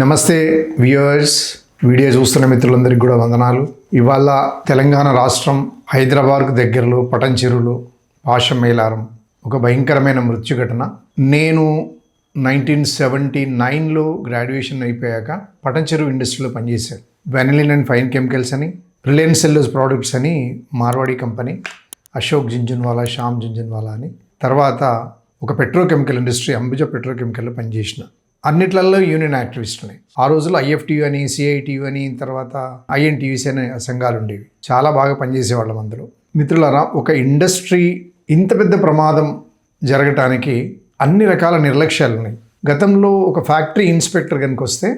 నమస్తే viewers video చూస్తున్న మిత్రులందరికీ కూడా వందనాలు. ఇవాళ తెలంగాణ రాష్ట్రం హైదరాబాద్కు దగ్గరలో పటంచెరులో పాషం మేలారం ఒక భయంకరమైన మృత్యు ఘటన నేను నైన్టీన్ సెవెంటీ నైన్లో గ్రాడ్యుయేషన్ అయిపోయాక పటంచెరు ఇండస్ట్రీలో పనిచేశాను. వెనలిన్ అండ్ ఫైన్ కెమికల్స్ అని రిలయన్స్ సెల్లోస్ ప్రోడక్ట్స్ అని మార్వాడి కంపెనీ అశోక్ జింజన్వాలా శ్యామ్ జింజన్వాలా అని. తర్వాత ఒక పెట్రోకెమికల్ ఇండస్ట్రీ అంబుజా పెట్రోకెమికల్లో పనిచేసిన. అన్నిట్లలో యూనియన్ యాక్టివిస్ట్ని ఆ రోజుల్లో ఐఎఫ్టీయూ అని సిఐటియు అని తర్వాత ఐఎన్టీయూసీ అనే సంఘాలు ఉండేవి. చాలా బాగా పనిచేసేవాళ్ళం అందరూ మిత్రులారా ఒక ఇండస్ట్రీ ఇంత పెద్ద ప్రమాదం జరగటానికి అన్ని రకాల నిర్లక్ష్యాలు ఉన్నాయి. గతంలో ఒక ఫ్యాక్టరీ ఇన్స్పెక్టర్ కనుక వస్తే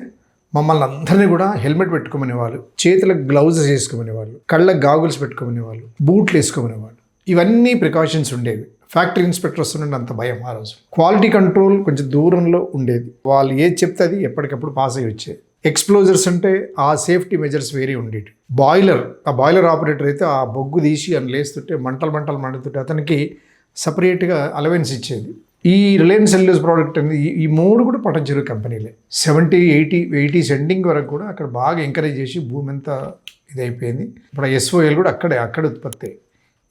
మమ్మల్ని అందరినీ కూడా హెల్మెట్ పెట్టుకోమనేవాళ్ళు చేతులకు గ్లౌజెస్ వేసుకోమనేవాళ్ళు కళ్ళకు గాగుల్స్ పెట్టుకోమనేవాళ్ళు బూట్లు వేసుకోమనేవాళ్ళు. ఇవన్నీ ప్రికాషన్స్ ఉండేవి. ఫ్యాక్టరీ ఇన్స్పెక్టర్ వస్తుండే అంత భయం ఆ రోజు. క్వాలిటీ కంట్రోల్ కొంచెం దూరంలో ఉండేది. వాళ్ళు ఏది చెప్తే అది ఎప్పటికప్పుడు పాస్ అయ్యి వచ్చేది. ఎక్స్ప్లోజర్స్ అంటే ఆ సేఫ్టీ మెజర్స్ వేరే ఉండేవి బాయిలర్ ఆ బాయిలర్ ఆపరేటర్ అయితే ఆ బొగ్గు తీసి అని లేస్తుంటే మంటలు మంటలు మండుతుంటే అతనికి సపరేట్గా అలవెన్స్ ఇచ్చేది. ఈ రిలయన్స్ సెల్యూస్ ప్రోడక్ట్ అనేది ఈ- మూడు కూడా పటంచెరు కంపెనీలే. సెవెంటీ ఎయిటీ ఎయిటీ సెండింగ్ వరకు కూడా అక్కడ బాగా ఎంకరేజ్ చేసి భూమి అంతా ఇదైపోయింది. ఇప్పుడు ఎస్ఓఎల్ కూడా అక్కడే అక్కడ ఉత్పత్తి.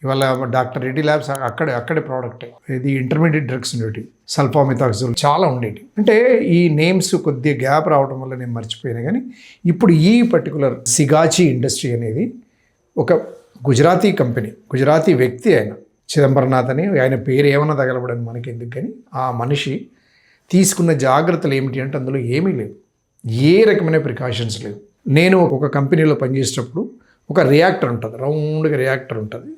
ఇవాళ డాక్టర్ రెడ్డి ల్యాబ్స్ అక్కడే అక్కడే ప్రోడక్ట్ ఇది ఇంటర్మీడియట్ డ్రగ్స్ ఉండేవి సల్ఫామిథాక్సిల్ చాలా ఉండేవి అంటే ఈ నేమ్స్ కొద్దిగా గ్యాప్ రావడం వల్ల నేను మర్చిపోయాను కానీ ఇప్పుడు ఈ పర్టికులర్ సిగాచి ఇండస్ట్రీ అనేది ఒక గుజరాతీ కంపెనీ గుజరాతీ వ్యక్తి ఆయన చిదంబరనాథ్ అని ఆయన పేరు ఏమన్నా తగలబడని మనకి ఎందుకు కానీ ఆ మనిషి తీసుకున్న జాగ్రత్తలు ఏమిటి అంటే అందులో ఏమీ లేవు ఏ రకమైన ప్రికాషన్స్ లేవు. నేను ఒక కంపెనీలో పనిచేసేటప్పుడు ఒక రియాక్టర్ ఉంటుంది రౌండ్గా రియాక్టర్ ఉంటుంది.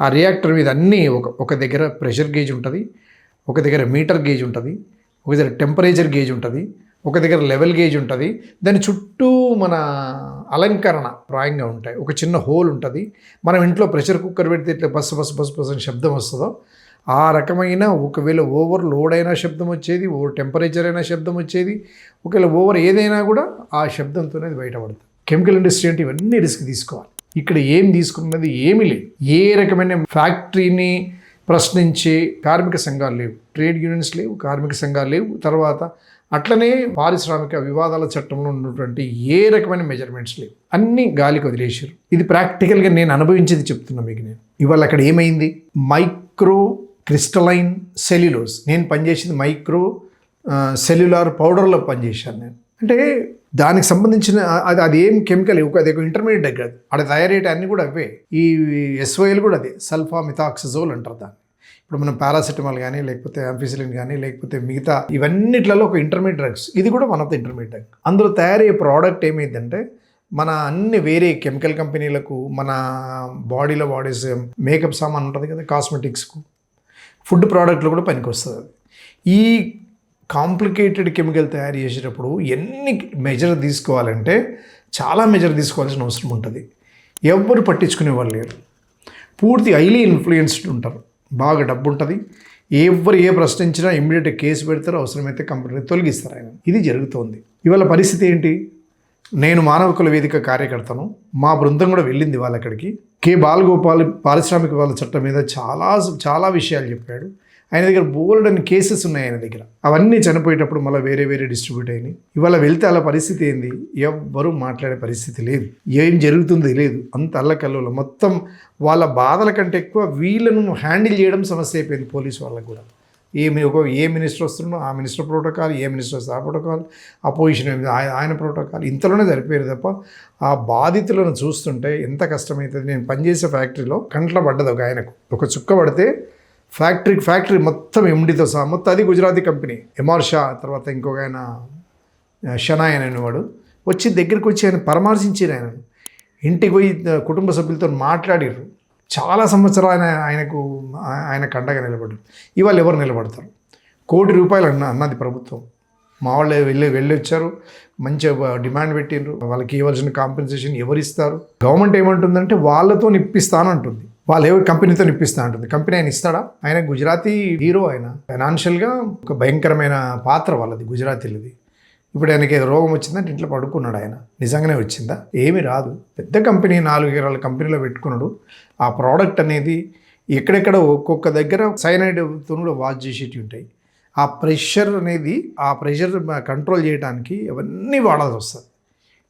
ఆ రియాక్టర్ మీద అన్నీ ఒక ఒక దగ్గర ప్రెషర్ గేజ్ ఉంటుంది ఒక దగ్గర మీటర్ గేజ్ ఉంటుంది ఒక దగ్గర టెంపరేచర్ గేజ్ ఉంటుంది ఒక దగ్గర లెవెల్ గేజ్ ఉంటుంది. దాని చుట్టూ మన అలంకరణ ప్రాయంగా ఉంటాయి. ఒక చిన్న హోల్ ఉంటుంది. మనం ఇంట్లో ప్రెషర్ కుక్కర్ పెడితే ఇట్లా బస్సు బస్సు బస్సు బస్సు అని శబ్దం వస్తుందో ఆ రకమైన ఒకవేళ ఓవర్ లోడ్ అయినా శబ్దం వచ్చేది ఓవర్ టెంపరేచర్ అయినా శబ్దం వచ్చేది ఒకవేళ ఓవర్ ఏదైనా కూడా ఆ శబ్దంతోనే బయటపడుతుంది. కెమికల్ ఇండస్ట్రీ అంటే ఇవన్నీ రిస్క్ తీసుకోవాలి. ఇక్కడ ఏం తీసుకున్నది ఏమీ లేదు. ఏ రకమైన ఫ్యాక్టరీని ప్రశ్నించే కార్మిక సంఘాలు లేవు. ట్రేడ్ యూనియన్స్ లేవు కార్మిక సంఘాలు లేవు. తర్వాత అట్లనే పారిశ్రామిక వివాదాల చట్టంలో ఉన్నటువంటి ఏ రకమైన మెజర్మెంట్స్ లేవు. అన్నీ గాలికి వదిలేసారు ఇది ప్రాక్టికల్గా నేను అనుభవించేది చెప్తున్నా మీకు నేను. ఇవాళ అక్కడ ఏమైంది? మైక్రో క్రిస్టలైన్ సెల్యులోస్ నేను పనిచేసింది మైక్రో సెల్యులార్ పౌడర్లో పనిచేశాను నేను. అంటే దానికి సంబంధించిన అది అది ఏం కెమికల్ అది ఒక ఇంటర్మీడియట్ కాదు. అక్కడ తయారయ్యే అన్నీ కూడా అవే. ఈ ఎస్ఓఎల్ కూడా అదే. సల్ఫా మిథాక్సిజోల్ అంటారు దాన్ని. ఇప్పుడు మనం పారాసెటమాల్ కానీ లేకపోతే అంఫిసిలిన్ కానీ లేకపోతే మిగతా ఇవన్నిట్లలో ఒక ఇంటర్మీడియట్ డ్రగ్స్ ఇది కూడా one of the intermediate drug అందులో తయారయ్యే ప్రోడక్ట్ ఏమైందంటే మన అన్ని వేరే కెమికల్ కంపెనీలకు మన బాడీలో వాడేసే మేకప్ సామాన్ ఉంటుంది కదా కాస్మెటిక్స్కు ఫుడ్ ప్రోడక్ట్లు కూడా పనికి వస్తుంది అది. ఈ కాంప్లికేటెడ్ కెమికల్ తయారు చేసేటప్పుడు ఎన్ని మెజర్ తీసుకోవాలంటే చాలా మెజర్ తీసుకోవాల్సిన అవసరం ఉంటుంది. ఎవ్వరు పట్టించుకునే వాళ్ళు లేరు. పూర్తి హైలీ ఇన్ఫ్లుయెన్స్డ్ ఉంటారు. బాగా డబ్బు ఉంటుంది ఎవరు ఏ ప్రశ్నించినా ఇమ్మీడియట్ కేసు పెడతారు. అవసరమైతే కంపెనీ తొలగిస్తారు ఆయన. ఇది జరుగుతోంది. ఇవాళ పరిస్థితి ఏంటి? నేను మానవకుల వేదిక కార్యకర్తను. మా బృందం కూడా వెళ్ళింది వాళ్ళ అక్కడికి కే బాలగోపాల్ పారిశ్రామిక వాళ్ళ చట్టం మీద చాలా చాలా విషయాలు చెప్పాడు. ఆయన దగ్గర బోల్డ్ అని కేసెస్ ఉన్నాయి ఆయన దగ్గర. అవన్నీ చనిపోయేటప్పుడు మళ్ళీ వేరే వేరే డిస్ట్రిబ్యూట్ అయినాయి. ఇవాళ వెళ్తే అలా పరిస్థితి ఏంది? ఎవ్వరూ మాట్లాడే పరిస్థితి లేదు. ఏం జరుగుతుంది లేదు. అంత అల్లకల్లోలం. మొత్తం వాళ్ళ బాధల కంటే ఎక్కువ వీళ్ళను హ్యాండిల్ చేయడం సమస్య అయిపోయింది పోలీసు వాళ్ళకు కూడా. ఏమి ఒక ఏ మినిస్టర్ వస్తుండో ఆ మినిస్టర్ ప్రోటోకాల్ ఏ మినిస్టర్ వస్తే ఆ ప్రోటోకాల్ అపోజిషన్ ఏమి ఆయన ప్రోటోకాల్. ఇంతలోనే సరిపోయారు తప్ప ఆ బాధితులను చూస్తుంటే ఎంత కష్టమవుతుంది నేను పనిచేసే ఫ్యాక్టరీలో కంట్ల పడ్డది ఒక ఆయనకు. ఒక చుక్క పడితే ఫ్యాక్టరీ ఫ్యాక్టరీ మొత్తం ఎండితో సహా మొత్తం అది గుజరాతీ కంపెనీ. ఎంఆర్ షా తర్వాత ఇంకొక ఆయన షనాయ్ అనేవాడు వచ్చి దగ్గరికి వచ్చి ఆయన పరామర్శించారు ఆయన. ఇంటికి పోయి కుటుంబ సభ్యులతో మాట్లాడారు. చాలా సంవత్సరాలు ఆయన ఆయనకు ఆయన కండగా నిలబడ్డారు. ఇవాళ ఎవరు నిలబడతారు? కోటి రూపాయలు అన్న అన్నది ప్రభుత్వం. మా వాళ్ళు వెళ్ళి వెళ్ళి వచ్చారు. మంచిగా డిమాండ్ పెట్టిండ్రు. వాళ్ళకి ఇవ్వాల్సిన కాంపెన్సేషన్ ఎవరు ఇస్తారు గవర్నమెంట్ ఏమంటుందంటే వాళ్ళతో ఇప్పిస్తాను అంటుంది వాళ్ళు ఎవరు కంపెనీతో ఇప్పిస్తా ఉంటుంది కంపెనీ ఆయన ఇస్తాడా? ఆయన గుజరాతీ హీరో ఆయన. ఫైనాన్షియల్గా ఒక భయంకరమైన పాత్ర వాళ్ళది గుజరాతీలది. ఇప్పుడు ఆయనకి ఏదో రోగం వచ్చిందంటే ఇంట్లో పడుకున్నాడు ఆయన. నిజంగానే వచ్చిందా? ఏమీ రాదు. పెద్ద కంపెనీ నాలుగు ఎకరాల కంపెనీలో పెట్టుకున్నాడు. ఆ ప్రోడక్ట్ అనేది ఎక్కడెక్కడ ఒక్కొక్క దగ్గర సైనైడ్ కూడా వాచ్ చేసేటివి ఉంటాయి. ఆ ప్రెషర్ అనేది ఆ ప్రెషర్ కంట్రోల్ చేయడానికి అవన్నీ వాడాల్సి వస్తుంది.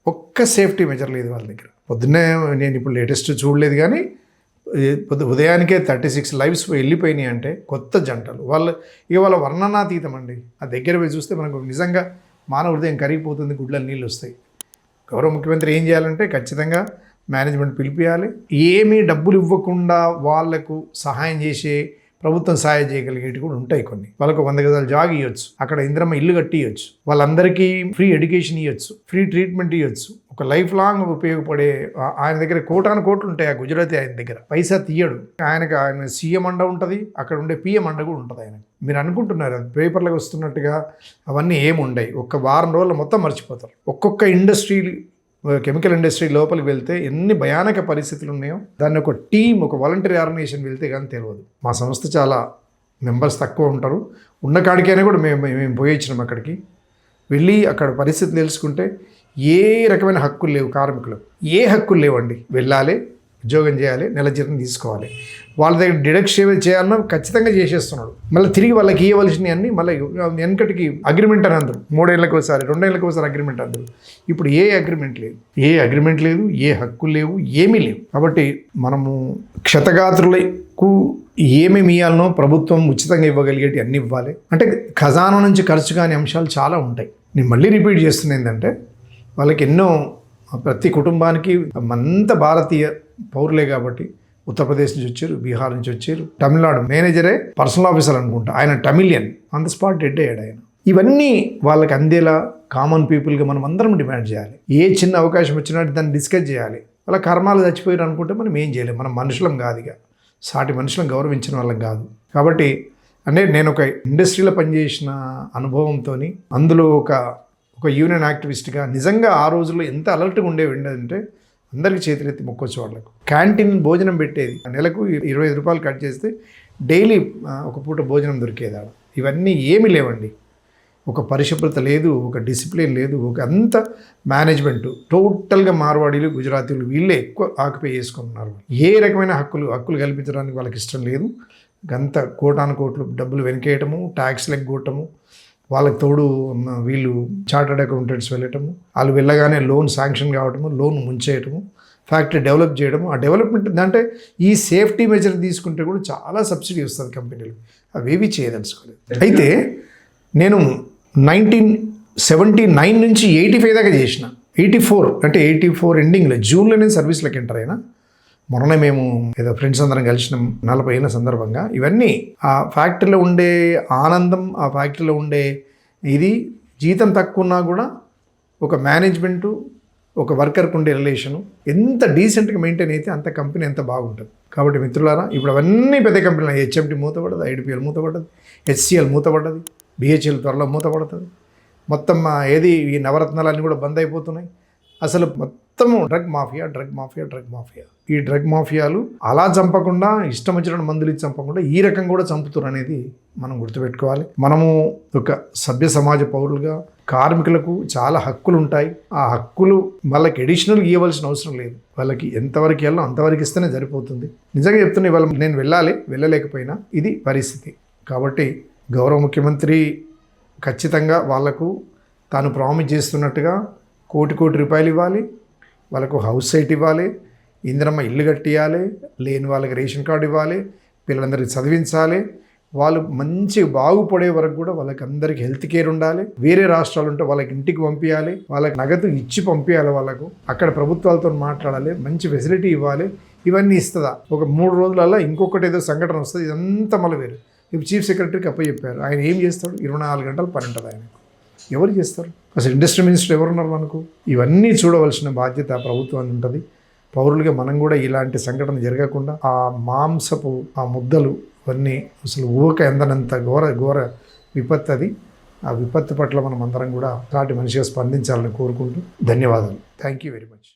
ఒక్క సేఫ్టీ మెజర్ లేదు వాళ్ళ దగ్గర. పొద్దున్నే నేను ఇప్పుడు లేటెస్ట్ చూడలేదు కానీ ఉదయానికే థర్టీ సిక్స్ లైవ్స్ వెళ్ళిపోయినాయి అంటే కొత్త జంటలు. వాళ్ళు ఇక వాళ్ళ వర్ణనాతీతం అండి. ఆ దగ్గర పోయి చూస్తే మనకు నిజంగా మానవ హృదయం కరిగిపోతుంది గుడ్ల నీళ్ళు వస్తాయి. గౌరవ ముఖ్యమంత్రి ఏం చేయాలంటే ఖచ్చితంగా మేనేజ్మెంట్ పిలిపియాలి. ఏమీ డబ్బులు ఇవ్వకుండా వాళ్ళకు సహాయం చేసే ప్రభుత్వం సహాయం చేయగలిగేవి కూడా ఉంటాయి కొన్ని. వాళ్ళకు వంద గదాలు జాగ్ ఇవ్వచ్చు అక్కడ ఇంద్రమ్మ ఇల్లు కట్టి ఇవ్వచ్చు వాళ్ళందరికీ ఫ్రీ ఎడ్యుకేషన్ ఇవ్వచ్చు ఫ్రీ ట్రీట్మెంట్ ఇవ్వచ్చు ఒక లైఫ్ లాంగ్ ఉపయోగపడే ఆయన దగ్గర కోటాను కోట్లు ఉంటాయి ఆ గుజరాతీ ఆయన దగ్గర. పైసా తీయడు. ఆయనకు ఆయన సీఎం అండ ఉంటుంది. అక్కడ ఉండే పిఎం అండ కూడా ఉంటుంది ఆయన మీరు అనుకుంటున్నారు పేపర్లకు వస్తున్నట్టుగా అవన్నీ ఏమి ఉండవు ఒక్క వారం రోజులు మొత్తం మర్చిపోతారు. ఒక్కొక్క ఇండస్ట్రీ కెమికల్ ఇండస్ట్రీ లోపలికి వెళ్తే ఎన్ని భయానక పరిస్థితులు ఉన్నాయో దాన్ని ఒక టీం ఒక వాలంటరీ ఆర్గనైజేషన్ వెళ్తే కానీ తెలియదు. మా సంస్థ చాలా మెంబర్స్ తక్కువ ఉంటారు. ఉన్న కాడికైనా కూడా మేము మేము పోయించినాం అక్కడికి. వెళ్ళి అక్కడ పరిస్థితి తెలుసుకుంటే ఏ రకమైన హక్కులు లేవు కార్మికులు ఏ హక్కులు లేవండి. వెళ్ళాలి. ఉద్యోగం చేయాలి నెల జీతం తీసుకోవాలి. వాళ్ళ దగ్గర డిడక్ట్ చేయాలన్నా ఖచ్చితంగా చేసేస్తున్నాడు. మళ్ళీ తిరిగి వాళ్ళకి ఇవ్వవలసినవి అన్నీ మళ్ళీ వెనకటికి అగ్రిమెంట్ అని అందరు మూడేళ్ళకి ఒకసారి రెండేళ్ళకి ఒకసారి అగ్రిమెంట్ అందరు ఇప్పుడు ఏ అగ్రిమెంట్ లేదు. ఏ అగ్రిమెంట్ లేదు ఏ హక్కు లేవు ఏమీ లేవు. కాబట్టి మనము క్షతగాత్రులకు ఏమేమి ఇవ్వాలనో ప్రభుత్వం ఉచితంగా ఇవ్వగలిగేటి అన్ని ఇవ్వాలి. అంటే ఖజానా నుంచి ఖర్చు కాని అంశాలు చాలా ఉంటాయి. నేను మళ్ళీ రిపీట్ చేస్తున్నా ఏంటంటే వాళ్ళకి ఎన్నో ప్రతి కుటుంబానికి మంత భారతీయ పౌరులే కాబట్టి ఉత్తరప్రదేశ్ నుంచి వచ్చారు బీహార్ నుంచి వచ్చారు. తమిళనాడు మేనేజరే పర్సనల్ ఆఫీసర్ అనుకుంటా. ఆయన Tamilian on the spot dead అయ్యాడు ఆయన. ఇవన్నీ వాళ్ళకి అందేలా కామన్ పీపుల్గా మనం అందరం డిమాండ్ చేయాలి. ఏ చిన్న అవకాశం వచ్చినా దాన్ని డిస్కస్ చేయాలి. వాళ్ళ కర్మాలు చచ్చిపోయారు అనుకుంటే మనం ఏం చేయలేం. మనం మనుషులం కాదు ఇక. సాటి మనుషులను గౌరవించిన వాళ్ళం కాదు. కాబట్టి అంటే నేను ఒక ఇండస్ట్రీలో పనిచేసిన అనుభవంతో అందులో ఒక ఒక యూనియన్ యాక్టివిస్ట్గా నిజంగా ఆ రోజుల్లో ఎంత అలర్ట్గా ఉండేవి అంటే అందరికీ చేతులెత్తి మొక్కొచ్చు వాళ్ళకు క్యాంటీన్ భోజనం పెట్టేది. నెలకు ఇరవై ఐదు రూపాయలు కట్ చేస్తే డైలీ ఒక పూట భోజనం దొరికేది ఆడ ఇవన్నీ ఏమీ లేవండి. ఒక పరిశుభ్రత లేదు ఒక డిసిప్లిన్ లేదు ఒక అంత మేనేజ్మెంట్. టోటల్గా మార్వాడీలు గుజరాతీలు వీళ్ళే ఎక్కువ ఆక్యుపై చేసుకుంటున్నారు. ఏ రకమైన హక్కులు హక్కులు కల్పించడానికి వాళ్ళకి ఇష్టం లేదు. గంత కోటాను కోట్లు డబ్బులు వెనకేయటము ట్యాక్స్లు ఎగ్గొట్టము వాళ్ళకి తోడు వీళ్ళు చార్టర్డ్ అకౌంటెంట్స్ వెళ్ళటము వాళ్ళు వెళ్ళగానే లోన్ శాంక్షన్ కావటము లోన్ ముంచేయటము ఫ్యాక్టరీ డెవలప్ చేయడము ఆ డెవలప్మెంట్ అంటే ఈ సేఫ్టీ మెజర్ తీసుకుంటే కూడా చాలా సబ్సిడీ వస్తుంది కంపెనీలు అవేవి చేయదలుచుకోలేదు. అయితే నేను నైన్టీన్ సెవెంటీ నైన్ నుంచి ఎయిటీ ఫైవ్ దాకా చేసిన. ఎయిటీ ఫోర్ అంటే ఎయిటీ ఫోర్ ఎండింగ్లో జూన్లో నేను సర్వీస్లోకి ఎంటర్ అయినా. మొన్ననే మేము ఏదో ఫ్రెండ్స్ అందరం కలిసిన నలభై ఏళ్ళ సందర్భంగా. ఇవన్నీ ఆ ఫ్యాక్టరీలో ఉండే ఆనందం ఆ ఫ్యాక్టరీలో ఉండే ఇది జీతం తక్కువ ఉన్నా కూడా ఒక మేనేజ్మెంటు ఒక వర్కర్కి ఉండే రిలేషను ఎంత డీసెంట్గా మెయింటైన్ అయితే అంత కంపెనీ ఎంత బాగుంటుంది. కాబట్టి మిత్రులారా ఇప్పుడు అవన్నీ పెద్ద కంపెనీలు హెచ్ఎంటీ మూతపడదు ఐడిపిఎల్ మూతపడ్డది హెచ్సిఎల్ మూతపడ్డది బిహెచ్ఎల్ త్వరలో మూతపడుతుంది. మొత్తం ఏది ఈ నవరత్నాలన్నీ కూడా బంద్ అయిపోతున్నాయి. అసలు మొత్తము drug mafia drug mafia drug mafia. ఈ డ్రగ్ మాఫియాలు అలా చంపకుండా ఇష్టం వచ్చిన మందులు ఇచ్చి చంపకుండా ఈ రకం కూడా చంపుతున్నారు అనేది మనం గుర్తుపెట్టుకోవాలి. మనము ఒక సభ్య సమాజ పౌరులుగా కార్మికులకు చాలా హక్కులు ఉంటాయి ఆ హక్కులు వాళ్ళకి అడిషనల్ ఇవ్వవలసిన అవసరం లేదు. వాళ్ళకి ఎంతవరకు వెళ్ళాలో అంతవరకు ఇస్తేనే సరిపోతుంది. నిజంగా చెప్తున్నా ఇవాళ నేను వెళ్ళాలి వెళ్ళలేకపోయినా ఇది పరిస్థితి. కాబట్టి గౌరవ ముఖ్యమంత్రి ఖచ్చితంగా వాళ్ళకు తాను ప్రామిస్ చేస్తున్నట్టుగా కోటి కోటి రూపాయలు ఇవ్వాలి. వాళ్ళకు హౌస్ సైట్ ఇవ్వాలి. ఇందిరమ్మ ఇల్లు కట్టియాలి. లేని వాళ్ళకి రేషన్ కార్డు ఇవ్వాలి. పిల్లలందరికీ చదివించాలి. వాళ్ళు మంచి బాగుపడే వరకు కూడా వాళ్ళకి అందరికి హెల్త్ కేర్ ఉండాలి. వేరే రాష్ట్రాలు ఉంటే వాళ్ళకి ఇంటికి పంపించాలి వాళ్ళకి నగదు ఇచ్చి పంపించాలి వాళ్ళకు. అక్కడ ప్రభుత్వాలతో మాట్లాడాలి. మంచి ఫెసిలిటీ ఇవ్వాలి. ఇవన్నీ ఇస్తుందా? ఒక మూడు రోజులలో ఇంకొకటి ఏదో సంఘటన వస్తుంది. ఇదంతా మళ్ళీ వేరు. ఇప్పుడు చీఫ్ సెక్రటరీకి అప్ప చెప్పారు ఆయన ఏం చేస్తాడు? ఇరవై నాలుగు గంటలు పని ఉంటుంది ఆయన ఎవరు చేస్తారు? అసలు ఇండస్ట్రీ మినిస్టర్ ఎవరున్నారు మనకు? ఇవన్నీ చూడవలసిన బాధ్యత ప్రభుత్వానికి ఉంటుంది. పౌరులుగా మనం కూడా ఇలాంటి సంఘటన జరగకుండా ఆ మాంసపు ఆ ముద్దలు అవన్నీ అసలు ఊక ఎందనంత ఘోర ఘోర విపత్తు అది. ఆ విపత్తు పట్ల మనం అందరం కూడా సాటి మనిషిగా స్పందించాలని కోరుకుంటూ ధన్యవాదాలు. Thank you very much